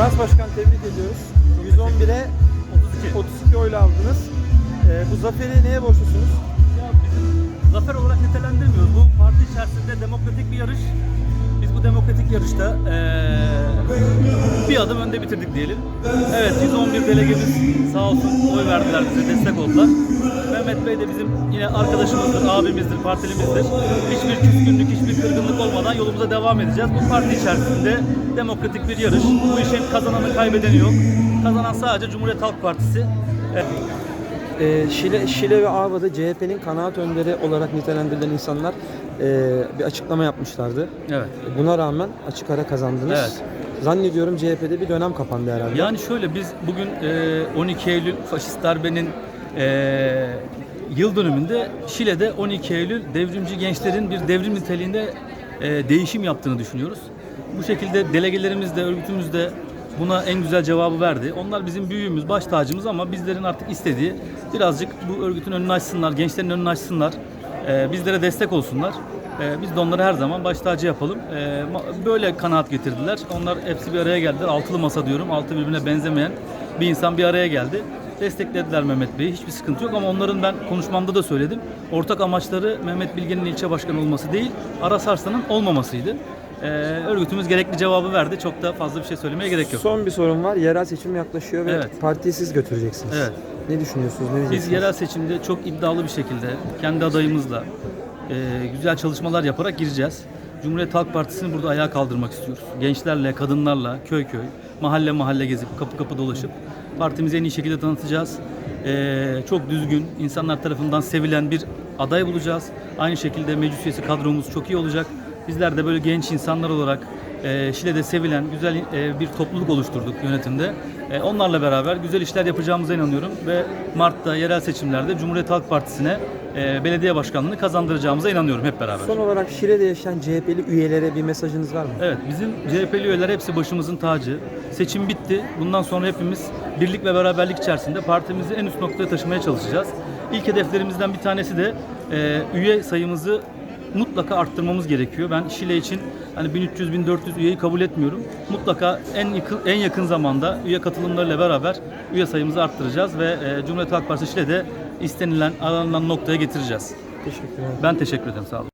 Frans Başkan tebrik ediyoruz. 111'e 32. 32 oyla aldınız. Ee, bu zaferi neye borçlusunuz? Ya bizim zafer olarak nitelendirmiyoruz. Bu parti içerisinde demokratik bir yarış. Demokratik yarışta eee, bir adım önde bitirdik diyelim. Evet 111 delegemiz sağ olsun oy verdiler bize, destek oldular. Mehmet Bey de bizim yine arkadaşımızdır, abimizdir, partilimizdir. Hiçbir küskünlük, hiçbir kırgınlık olmadan yolumuza devam edeceğiz. Bu parti içerisinde demokratik bir yarış. Bu işin kazananı kaybedeni yok. Kazanan sadece Cumhuriyet Halk Partisi. Evet. Ee, Şile, Şile ve Ava'da CHP'nin kanaat önderi olarak nitelendirilen insanlar e, bir açıklama yapmışlardı. evet. Buna rağmen açık ara kazandınız. Evet. Zannediyorum CHP'de bir dönem kapandı herhalde. Yani şöyle biz bugün e, 12 Eylül faşist darbenin e, yıl dönümünde Şile'de 12 Eylül devrimci gençlerin bir devrim niteliğinde e, değişim yaptığını düşünüyoruz. Bu şekilde delegelerimiz de örgütümüz de buna en güzel cevabı verdi. Onlar bizim büyüğümüz, baş tacımız ama bizlerin artık istediği birazcık bu örgütün önünü açsınlar, gençlerin önünü açsınlar, e, bizlere destek olsunlar. E, biz de onları her zaman baş tacı yapalım. E, ma- böyle kanaat getirdiler. Onlar hepsi bir araya geldiler. Altılı masa diyorum. Altı birbirine benzemeyen bir insan bir araya geldi. Desteklediler Mehmet Bey'i. Hiçbir sıkıntı yok ama onların ben konuşmamda da söyledim. Ortak amaçları Mehmet Bilge'nin ilçe başkanı olması değil, Aras Arslan'ın olmamasıydı. E, örgütümüz gerekli cevabı verdi. Çok da fazla bir şey söylemeye gerek yok. Son bir sorum var. Yerel seçim yaklaşıyor ve Evet. partiyi siz götüreceksiniz. Evet. Ne düşünüyorsunuz? Ne Biz yerel seçimde çok iddialı bir şekilde kendi adayımızla e, güzel çalışmalar yaparak gireceğiz. Cumhuriyet Halk Partisi'ni burada ayağa kaldırmak istiyoruz. Gençlerle, kadınlarla, köy köy, mahalle mahalle gezip, kapı kapı dolaşıp partimizi en iyi şekilde tanıtacağız. E, çok düzgün, insanlar tarafından sevilen bir aday bulacağız. Aynı şekilde meclis üyesi kadromuz çok iyi olacak. Bizler de böyle genç insanlar olarak e, Şile'de sevilen güzel e, bir topluluk oluşturduk yönetimde. E, onlarla beraber güzel işler yapacağımıza inanıyorum ve Mart'ta yerel seçimlerde Cumhuriyet Halk Partisi'ne e, belediye başkanlığını kazandıracağımıza inanıyorum hep beraber. Son olarak Şile'de yaşayan CHP'li üyelere bir mesajınız var mı? Evet bizim CHP'li üyeler hepsi başımızın tacı. Seçim bitti. Bundan sonra hepimiz birlik ve beraberlik içerisinde partimizi en üst noktaya taşımaya çalışacağız. İlk hedeflerimizden bir tanesi de e, üye sayımızı mutlaka arttırmamız gerekiyor. Ben Şile için hani 1300-1400 üyeyi kabul etmiyorum. Mutlaka en yakın, en yakın zamanda üye katılımlarıyla beraber üye sayımızı arttıracağız ve e, Cumhuriyet Halk Partisi Şile'de istenilen, aranan noktaya getireceğiz. Teşekkür ederim. Ben teşekkür ederim. Sağ olun.